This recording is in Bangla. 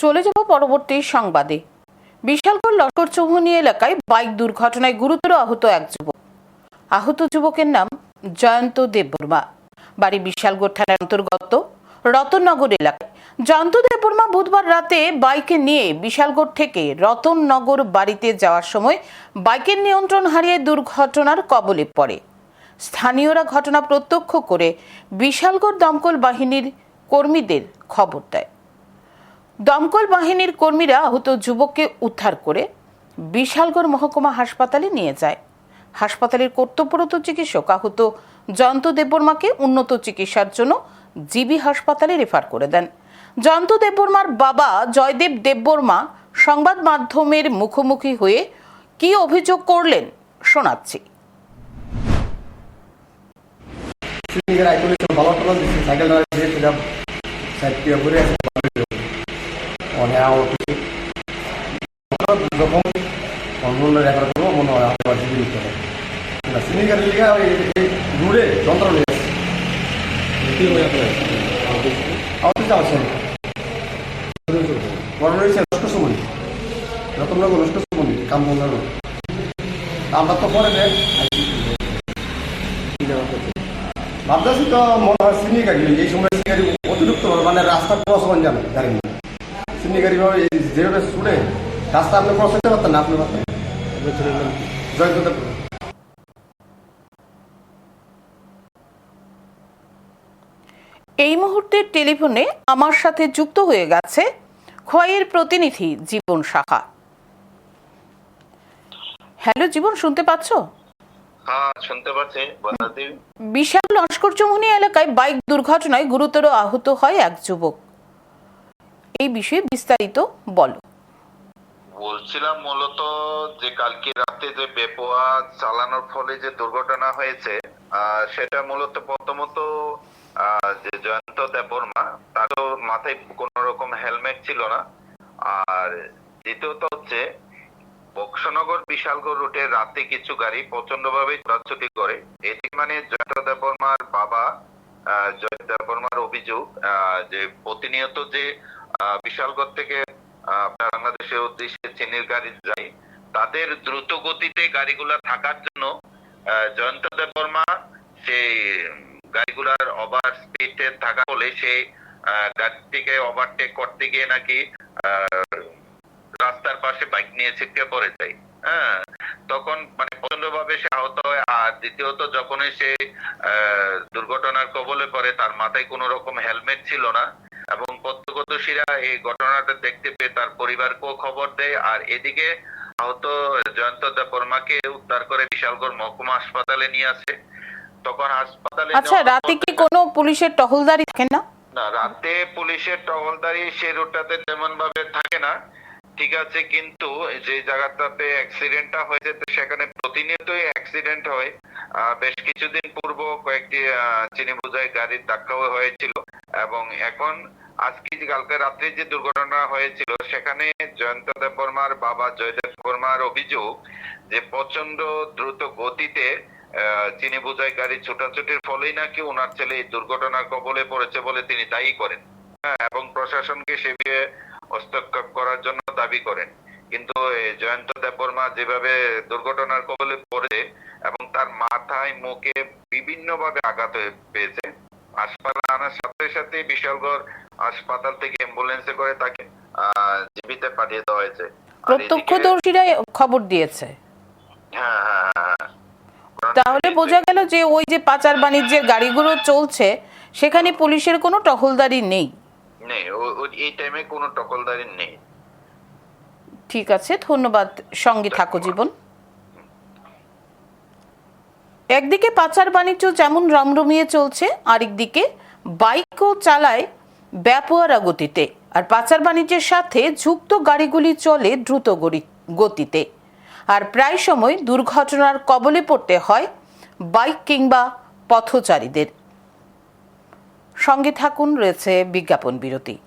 চলে যাব পরবর্তী সংবাদে। বিশালগড় লস্কর চৌমুহনী এলাকায় বাইক দুর্ঘটনায় গুরুতর আহত এক যুবক। আহত যুবকের নাম জয়ন্ত দেববর্মা। বাড়ি বিশালগড় থানার অন্তর্গত রতননগর এলাকায়। জয়ন্ত দেববর্মা বুধবার রাতে বাইকে নিয়ে বিশালগড় থেকে রতননগর বাড়িতে যাওয়ার সময় বাইকের নিয়ন্ত্রণ হারিয়ে দুর্ঘটনার কবলে পড়ে। স্থানীয়রা ঘটনা প্রত্যক্ষ করে বিশালগড় দমকল বাহিনীর কর্মীদের খবর দেয়। দমকল বাহিনীর কর্মীরা আহত যুবককে উদ্ধার করে বিশালগড় মহকুমা হাসপাতালে নিয়ে যায়। হাসপাতালের কর্তব্যরত চিকিৎসক আহত জয়ন্ত দেববর্মাকে উন্নত চিকিৎসার জন্য জিবি হাসপাতালে রেফার করে দেন। জয়ন্ত দেববর্মার বাবা জয়দেব দেববর্মা সংবাদ মাধ্যমের মুখোমুখি হয়ে কি অভিযোগ করলেন শোনাচ্ছি। সাইকেল অন্য রেকর্ড করব মনে হয় আপনার জিবি নিতে হবে না সিঙ্গের লিগা ওই যন্ত্র নিয়ে বড় রয়েছে নষ্ট সময় রকম রকম নষ্ট সময় কাম বন্ধ আমরা তো পরে ভাবতেছি তো মনে হয় সিনি গাড়ি এই সময় অতিরিক্ত মানে রাস্তা ক্রস হন যাবে গাড়ি যেভাবে ছুটে রাস্তা আপনি ক্রস হতে পারতেন না আপনি পারতেন? এই মুহূর্তে টেলিফোনে আমার সাথে যুক্ত হয়ে গেছে খোয়াইয়ের প্রতিনিধি জীবন শাখা হ্যালো জীবন শুনতে পাচ্ছ? হ্যাঁ শুনতে পাচ্ছি। বন্দাদি বিশাল লস্কর চৌমুহনী এলাকায় বাইক দুর্ঘটনায় গুরুতর আহত হয় এক যুবক। এই বিষয়ে বিস্তারিত বলো। বলছিলাম মূলত যে কালকে রাতে যে বেপোয়া চালানোর ফলে যে দুর্ঘটনা হয়েছে সেটা মূলত প্রথমত যে জয়ন্ত দেববর্মা, তারও মাথায় কোন রকম হেলমেট ছিল না। আর দ্বিতীয়ত হচ্ছে, বক্সনগর বিশালগড় রুটে রাতে কিছু গাড়ি প্রচণ্ড ভাবে চলাচলি করে। এটি মানে জয়ন্ত দেববর্মার বাবা জয়ন্ত জয় দেববর্মার অভিযোগ যে প্রতিনিয়ত যে বিশালগড় থেকে বাংলাদেশের উদ্দেশ্যে চীনের গাড়ি যায় তাদের দ্রুত গতিতে গাড়িগুলা থাকার জন্য জয়ন্ত দেববর্মা সেই গাড়িগুলার ওভার স্পিডে থাকা বলে সে গাড়িটিকে ওভারটেক করতে গিয়ে নাকি রাস্তার পাশে বাইক নিয়ে ছিটকে পড়ে যায়। হ্যাঁ তখন মানে প্রচণ্ড ভাবে সে আহত হয়। আর দ্বিতীয়ত, যখনই সে দুর্ঘটনার কবলে পড়ে, তার মাথায় কোনো রকম হেলমেট ছিল না। প্রত্যক্ষদর্শীরা এই ঘটনাটা দেখতে পেয়ে তার পরিবারকেও খবর দেয়। আর এদিকে আহত জয়ন্ত দেববর্মাকে উদ্ধার করে বিশালগড় মহকুমা হাসপাতালে নিয়ে আসে। তখন হাসপাতালে আচ্ছা রাতে কি কোনো পুলিশের টহলদারি থাকে না? না রাতে পুলিশের টহলদারি সে রুটটাতে তেমন ভাবে থাকে না। ঠিক আছে কিন্তু যে জায়গাটাতে অ্যাক্সিডেন্টটা হয়েছে তো সেখানে প্রতিনিয়তই অ্যাক্সিডেন্ট হয়। বেশ কিছুদিন পূর্ব কয়েকটি চিনি বোঝাই গাড়ির ধাক্কাও হয়েছিল। এবং এখন আজকে কালকে রাত্রে যে দুর্ঘটনা হয়েছিল সেখানে জয়ন্ত দেববর্মার বাবা জয়দেব বর্মার অভিযোগ যে প্রচণ্ড দ্রুত গতিতে চিনি গাড়ি ছোটাছুটির ফলেই নাকি ওনার ছেলে এই দুর্ঘটনার কবলে পড়েছে বলে তিনি দায়ী করেন। হ্যাঁ, এবং প্রশাসনকে সে বিষয়ে হস্তক্ষেপ করার জন্য দাবি করেন। কিন্তু জয়ন্ত দেববর্মা যেভাবে দুর্ঘটনার কবলে পড়ে এবং তার মাথায় মুখে বিভিন্ন ভাবে আঘাত পেয়েছে হাসপাতালে সাথে বিশালগড় হাসপাতাল থেকে অ্যাম্বুলেন্সে করে তাকে জীবিতে পাঠিয়ে দেওয়া হয়েছে। প্রত্যক্ষদর্শীরা খবর দিয়েছে। হ্যাঁ হ্যাঁ হ্যাঁ, তাহলে বোঝা গেল যে ওই যে পাচার বাণিজ্যের গাড়িগুলো চলছে সেখানে পুলিশের কোনো টহলদারি নেই। নেই এই টাইমে কোনো টকলদারি নেই। ঠিক আছে ধন্যবাদ সঙ্গে থাকো জীবন। একদিকে পাচার বাণিজ্য যেমন রমরমিয়ে চলছে আরেকদিকে বাইকও চালায় ব্যাপোয়ারা গতিতে আর পাচার বাণিজ্যের সাথে যুক্ত গাড়িগুলি চলে দ্রুত গতিতে। আর প্রায় সময় দুর্ঘটনার কবলে পড়তে হয় বাইক কিংবা পথচারীদের। সঙ্গে থাকুন, রয়েছে বিজ্ঞাপন বিরতি।